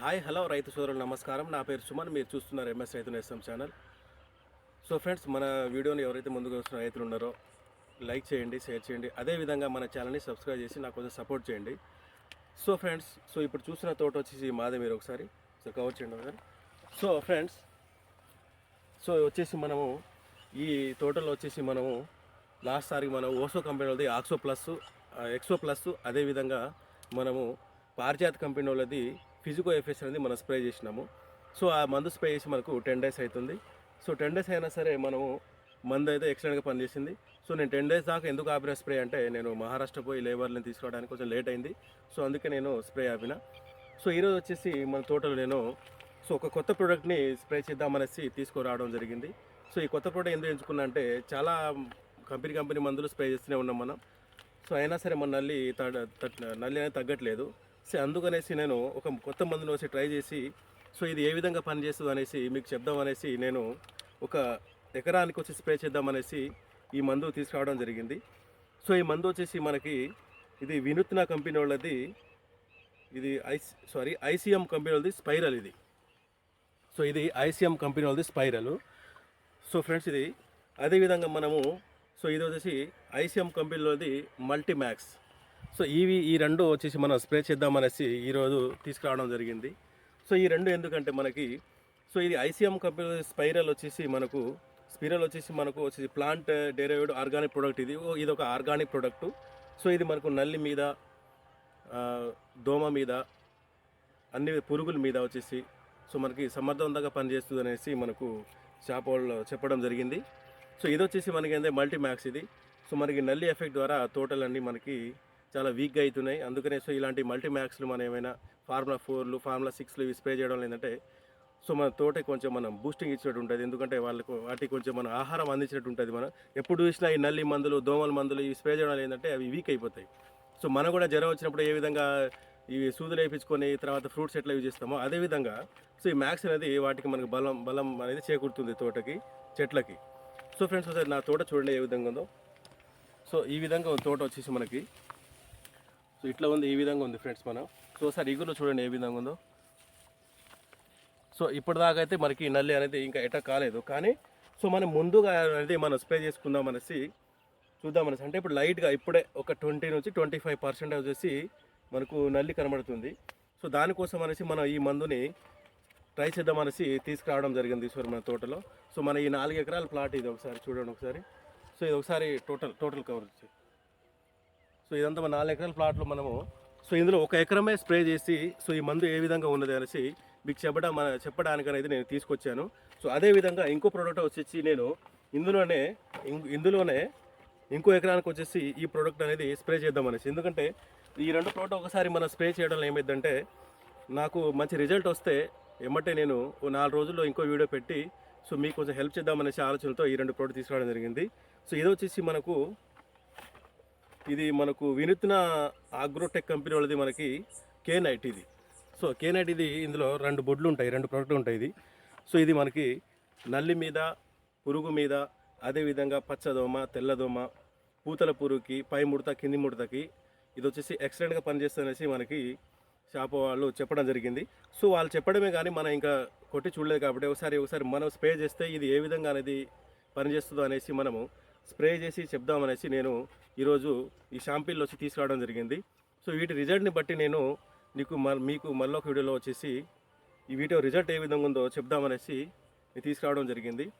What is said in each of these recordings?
Hi hello రైతు సోదరులు నమస్కారం. నా పేరు సుమన్. మీరు చూస్తున్నారు ఎంఎస్ రైతు నేస్తం ఛానల్. సో ఫ్రెండ్స్ మన వీడియోని ఎవరైతే ముందుకు వస్తున్న రైతులు ఉన్నారో లైక్ చేయండి షేర్ చేయండి. అదేవిధంగా మన ఛానల్ని సబ్స్క్రైబ్ చేసి నాకు కొంచెం సపోర్ట్ చేయండి. సో ఫ్రెండ్స్ సో ఇప్పుడు చూసిన తోట వచ్చేసి మాదే మీరు ఒకసారి సో కవర్ చేయండి ఒకసారి. సో ఫ్రెండ్స్ సో వచ్చేసి మనము ఈ తోటలో వచ్చేసి మనము లాస్ట్ సారికి మనం ఓసో కంపెనీ వాళ్ళది ఆక్సో ప్లస్ ఎక్సో ప్లస్ అదేవిధంగా మనము పారిజాత్ కంపెనీ వాళ్ళది ఫిజికో ఎఫెస్ అనేది మనం స్ప్రే చేసినాము. సో ఆ మందు స్ప్రే చేసి మనకు టెన్ డేస్ అవుతుంది సో టెన్ డేస్ అయినా సరే మనము మందు అయితే ఎక్సలెంట్గా పనిచేసింది. సో నేను టెన్ డేస్ దాకా ఎందుకు ఆపిన స్ప్రే అంటే నేను మహారాష్ట్ర పోయి లేబర్ని తీసుకోవడానికి కొంచెం లేట్ అయింది. సో అందుకే నేను స్ప్రే ఆపిన. సో ఈరోజు వచ్చేసి మన తోటలో నేను సో ఒక కొత్త ప్రోడక్ట్ని స్ప్రే చేద్దామనేసి తీసుకురావడం జరిగింది. సో ఈ కొత్త ప్రోడక్ట్ ఎందుకు ఎంచుకున్నా అంటే చాలా కంపెనీ కంపెనీ మందులు స్ప్రే చేస్తూనే ఉన్నాం మనం. సో అయినా సరే మన నల్లి తట్- నల్లి అనేది తగ్గట్లేదు. సో అందుకనేసి నేను ఒక కొత్త మందును వచ్చి ట్రై చేసి సో ఇది ఏ విధంగా పనిచేస్తుంది అనేసి మీకు చెప్దాం అనేసి నేను ఒక ఎకరానికి వచ్చి స్ప్రే చేద్దామనేసి ఈ మందు తీసుకురావడం జరిగింది. సో ఈ మందు వచ్చేసి మనకి ఇది వినూత్న కంపెనీ వాళ్ళది. ఇది ఐసి సారీ ఐసీఎం కంపెనీ వాళ్ళది స్పైరల్ ఇది. సో ఇది ఐసీఎం కంపెనీ వాళ్ళది స్పైరల్. సో ఫ్రెండ్స్ ఇది అదేవిధంగా మనము సో ఇది వచ్చేసి ఐసీఎం కంపెనీలోది మల్టీమ్యాక్స్ సో ఇవి ఈ రెండు వచ్చేసి మనం స్ప్రే చేద్దామనేసి ఈరోజు తీసుకురావడం జరిగింది. సో ఈ రెండు ఎందుకంటే మనకి సో ఇది ఐసీఎం కంపెనీ స్పైరల్ వచ్చేసి మనకు స్పైరల్ వచ్చేసి మనకు వచ్చేసి ప్లాంట్ డెరైవ్డ్ ఆర్గానిక్ ప్రోడక్ట్ ఇది. ఓ- ఇది ఒక ఆర్గానిక్ ప్రోడక్ట్. సో ఇది మనకు నల్లి మీద దోమ మీద అన్ని పురుగుల మీద వచ్చేసి సో మనకి సమర్థవంతంగా పనిచేస్తుంది అనేసి మనకు షాప్ వాళ్ళు చెప్పడం జరిగింది. సో ఇది వచ్చేసి మనకి ఏంటంటే మల్టీ మ్యాక్స్ ఇది. సో మనకి నల్లి ఎఫెక్ట్ ద్వారా తోటలన్నీ మనకి చాలా వీక్గా అవుతున్నాయి. అందుకనే సో ఇలాంటి మల్టీ మ్యాక్స్లు మనం ఏమైనా ఫార్ములా ఫోర్లు ఫార్ములా సిక్స్లు ఇవి స్ప్రే చేయడం ఏంటంటే సో మన తోటకి కొంచెం మనం బూస్టింగ్ ఇచ్చినట్టు ఉంటుంది. ఎందుకంటే వాళ్ళకు వాటికి కొంచెం మనం ఆహారం అందించినట్టు ఉంటుంది మనం. ఎప్పుడు చూసినా ఈ నల్లి మందులు దోమల మందులు ఇవి స్ప్రే చేయడం ఏంటంటే అవి వీక్ అయిపోతాయి. సో మనం కూడా జ్వరం వచ్చినప్పుడు ఏ విధంగా ఇవి సూదులు వేయించుకొని తర్వాత ఫ్రూట్స్ ఎట్లా యూజ్ చేస్తామో అదేవిధంగా సో ఈ మ్యాక్స్ అనేది వాటికి మనకు బలం బలం అనేది చేకూరుతుంది తోటకి చెట్లకి. సో ఫ్రెండ్స్ ఒకసారి నా తోట చూడండి ఏ విధంగా ఉందో. సో ఈ విధంగా తోట వచ్చేసి మనకి సో ఇట్లా ఉంది ఈ విధంగా ఉంది ఫ్రెండ్స్ మనం. సో ఒకసారి ఇగురు చూడండి ఏ విధంగా ఉందో. సో ఇప్పటిదాకా అయితే మనకి నల్లి అనేది ఇంకా ఎట కాలేదు. కానీ సో మనం ముందుగా అనేది మనం స్ప్రే చేసుకుందాం అనేసి చూద్దాం అనేసి. అంటే ఇప్పుడు లైట్గా ఇప్పుడే ఒక ట్వంటీ నుంచి ట్వంటీ ఫైవ్ పర్సెంట్ వచ్చేసి మనకు నల్లి కనబడుతుంది. సో దానికోసం అనేసి మనం ఈ మందుని ట్రై చేద్దాం అనేసి తీసుకురావడం జరిగింది ఈశ్వర్ మన తోటలో. సో మన ఈ నాలుగు ఎకరాల ప్లాట్ ఇది ఒకసారి చూడండి ఒకసారి. సో ఇది ఒకసారి టోటల్ టోటల్ కవర్ వచ్చి సో ఇదంతా మన నాలుగు ఎకరాల ప్లాట్లో మనము సో ఇందులో ఒక ఎకరమే స్ప్రే చేసి సో ఈ మందు ఏ విధంగా ఉన్నది అనేసి మీకు చెప్పడం మన చెప్పడానికి అనేది నేను తీసుకొచ్చాను. సో అదే విధంగా ఇంకో ప్రోడక్ట్ వచ్చేసి నేను ఇందులోనే ఇందులోనే ఇంకో ఎకరానికి వచ్చేసి ఈ ప్రోడక్ట్ అనేది స్ప్రే చేద్దాం అనేసి. ఎందుకంటే ఈ రెండు ప్రోడక్ట్ ఒకసారి మనం స్ప్రే చేయడం ఏమైందంటే నాకు మంచి రిజల్ట్ వస్తే ఏమంటే నేను ఓ నాలుగు రోజుల్లో ఇంకో వీడియో పెట్టి సో మీకు కొంచెం హెల్ప్ చేద్దామనేసి ఆలోచనతో ఈ రెండు ప్రోడక్ట్ తీసుకురావడం జరిగింది. సో ఇది వచ్చేసి మనకు ఇది మనకు వినూత్న ఆగ్రోటెక్ కంపెనీ వాళ్ళది మనకి కే నైట్ ఇది. సో కే నైట్ ఇది ఇందులో రెండు బొడ్లు ఉంటాయి రెండు ప్రోడక్ట్లు ఉంటాయి ఇది. సో ఇది మనకి నల్లి మీద పురుగు మీద అదేవిధంగా పచ్చదోమ తెల్లదోమ పూతల పురుగుకి పై ముడత కింది ముడతకి ఇది వచ్చేసి ఎక్సలెంట్గా పనిచేస్తుందనేసి మనకి షాప్ వాళ్ళు చెప్పడం జరిగింది. సో వాళ్ళు చెప్పడమే కానీ మనం ఇంకా కొట్టి చూడలేదు కాబట్టి ఒకసారి ఒకసారి మనం స్ప్రే చేస్తే ఇది ఏ విధంగా అనేది పనిచేస్తుందో అనేసి మనము స్ప్రే చేసి చెప్దామనేసి నేను ఈరోజు ఈ షాంపిల్ వచ్చి తీసుకురావడం జరిగింది. సో వీటి రిజల్ట్ని బట్టి నేను నీకు మ- మీకు మళ్ళీ ఒక వీడియోలో వచ్చేసి ఈ వీడియో రిజల్ట్ ఏ విధంగా ఉందో చెప్దామనేసి తీసుకురావడం జరిగింది.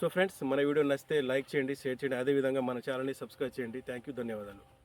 సో ఫ్రెండ్స్ మన వీడియో నచ్చితే లైక్ చేయండి షేర్ చేయండి. అదేవిధంగా మన ఛానల్ని సబ్స్క్రైబ్ చేయండి. థ్యాంక్ యూ ధన్యవాదాలు.